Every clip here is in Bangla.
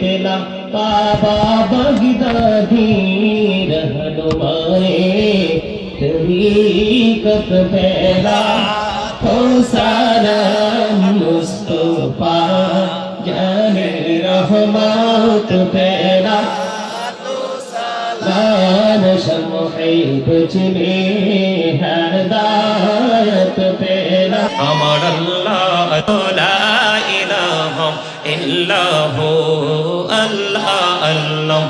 বেলা বাবা বগদাদি রহনুমায়ে তরিকত বেলা হোসানা মুস্তফা জানে রহমত বেলা আমার ইলাহা ইল্লাহু আল্লাহ আল্লাহ।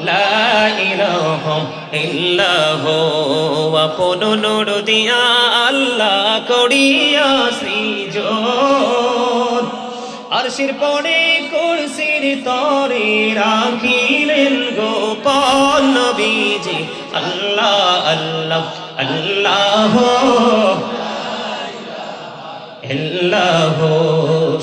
লা ইলাহা ইল্লাহু। আপন নূর দিয়া আল্লাহ করিয়া সৃজন। আরশির পরে কুরসির তরে রাখিলেন গোপাল নবীজি। আল্লাহ আল্লাহ আল্লাহ। আল্লাহ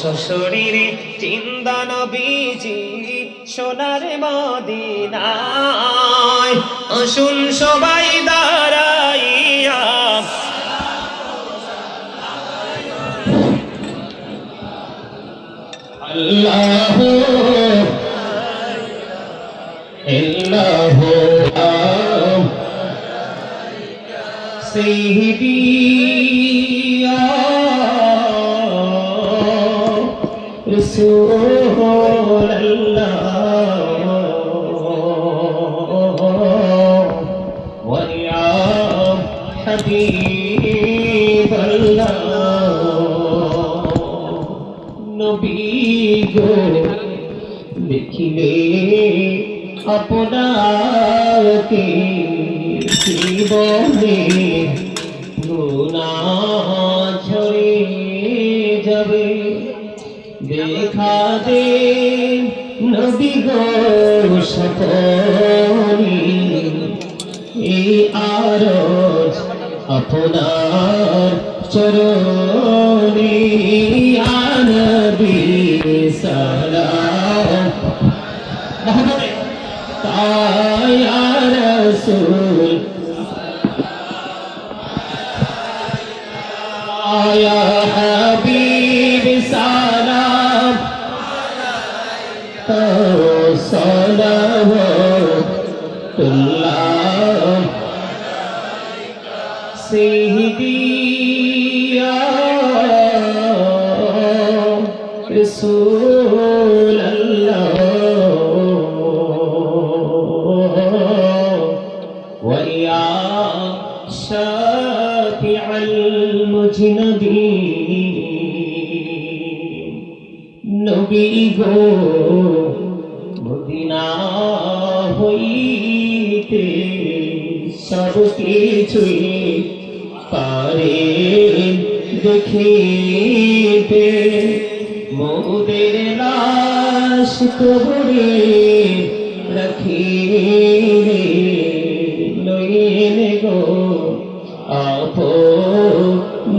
সশরীরে চিন্তা নবীজি সোনার মদিনায় আসুন সবাই দাঁড়াইয়া। আল্লাহ رسول الله ويا حبيب الله নবী গো দেখিলে আপনাকে জীবনে গুণা দে নবী গো সকলি এই আরজ আপনার চরণে আনবি সালাম। Sayyidiyya Rasul মদিনা হইতে সব কিছুই পারে দেখিতে। মোদের লাশ কবরে রাখিলে লইলে গো আপন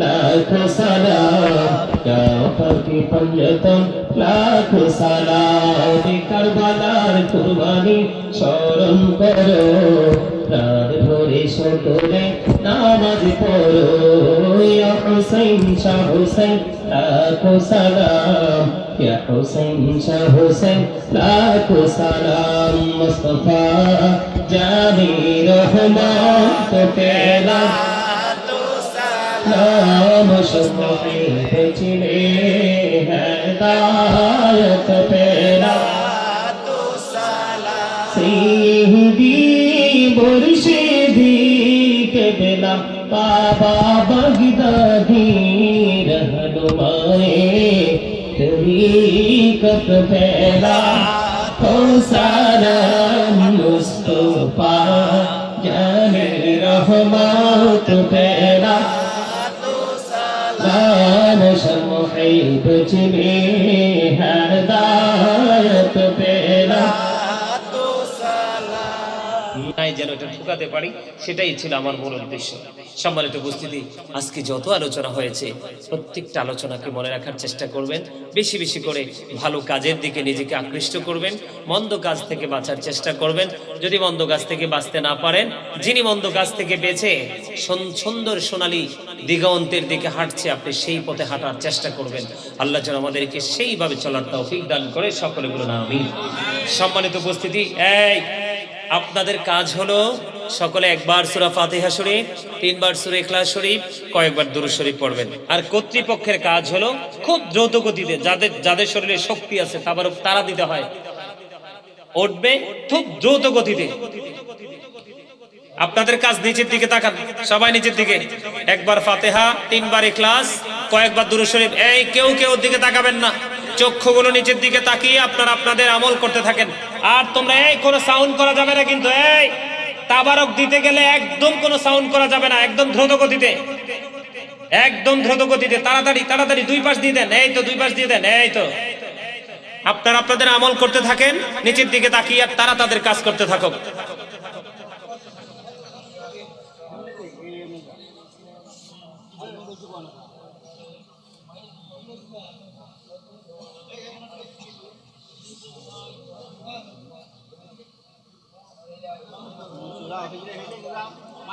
লাখ সালাম কাফাকে পর্যতন লাখ সালাম কারবালার কুরবানি স্মরণ করো প্রাণ ভরে সকলে নামাজ পড়ো ইয়া হুসাইন শাহ হুসাইন লাখ সালাম ইয়া হুসাইন শাহ হুসাইন লাখ সালাম মুস্তাফা জানি রহমান তো পেলা नाम शस्त्री पिछले हैदायत पेरा तो सला सीधी मुर्शिदी के बिना बाबा बगदादी रहनुमाए तरीकत पैदा तो सारा मुस्तफा जाने रहमत पैदा শমহিব চিনে হদায়ত নাই যেন এটা ঢুকাতে পারি, সেটাই ছিল আমার মূল উদ্দেশ্য। সম্মানিত উপস্থিতি, আজকে যত আলোচনা হয়েছে, প্রত্যেকটা আলোচনাকে মনে রাখার চেষ্টা করবেন। বেশি বেশি করে ভালো কাজের দিকে নিজেকে আকৃষ্ট করবেন, মন্দ কাজ থেকে বাঁচার চেষ্টা করবেন। যদি মন্দ কাজ থেকে বাঁচতে না পারেন, যিনি মন্দ কাজ থেকে বেঁচে সুন্দর সোনালী দিগন্তের দিকে হাঁটছে, আপনি সেই পথে হাঁটার চেষ্টা করবেন। আল্লাহ যেন আমাদেরকে সেইভাবে চলার তৌফিক দান করে, সকলে বলুন আমি সম্মানিত উপস্থিতি, এই আপনাদের কাজ হলো সকলে একবার সুরা ফাতিহা শরীফ, তিনবার সুরা ইখলাস শরীফ, কয়েকবার দুরূদ শরীফ পড়বেন। আর কর্তৃপক্ষের কাজ হলো খুব দ্রুত গতিতে যাদের যাদের শরীরে শক্তি আছে তারপর তারা দিতে হয়, উঠবে খুব দ্রুত গতিতে। আপনাদের কাজ নিচের দিকে তাকান, সবাই নিচের দিকে। একবার ফাতেহা, তিনবার ইখলাস, কয়েকবার দুরূদ শরীফ, এই কেউ কেউ দিকে তাকাবেন না। চক্ষুগুলো নিচের দিকে তাকিয়ে আপনারা আপনাদের আমল করতে থাকেন। আর তোমরা, এই, কোনো সাউন্ড করা যাবে না কিন্তু, এই, তাবারক দিতে গেলে একদম কোনো সাউন্ড করা যাবে না, একদম দ্রুত গতিতে। একদম দ্রুত গতিতে, তাড়াতাড়ি তাড়াতাড়ি, দুই পাশ দিয়ে দেন, এই তো, দুই পাশ দিয়ে দেন, এই তো। আপনারা আপনাদের আমল করতে থাকেন, নিচের দিকে তাকিয়ে আর তারা তাদের কাজ করতে থাকুক।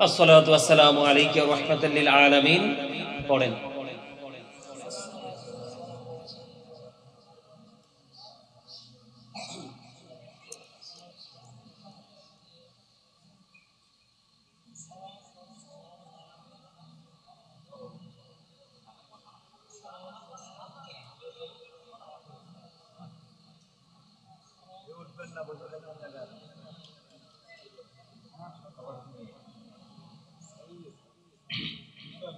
আসসালাতু আসসালামু আলাইকা রাহমাতাল লিল আলামিন। পড়েন।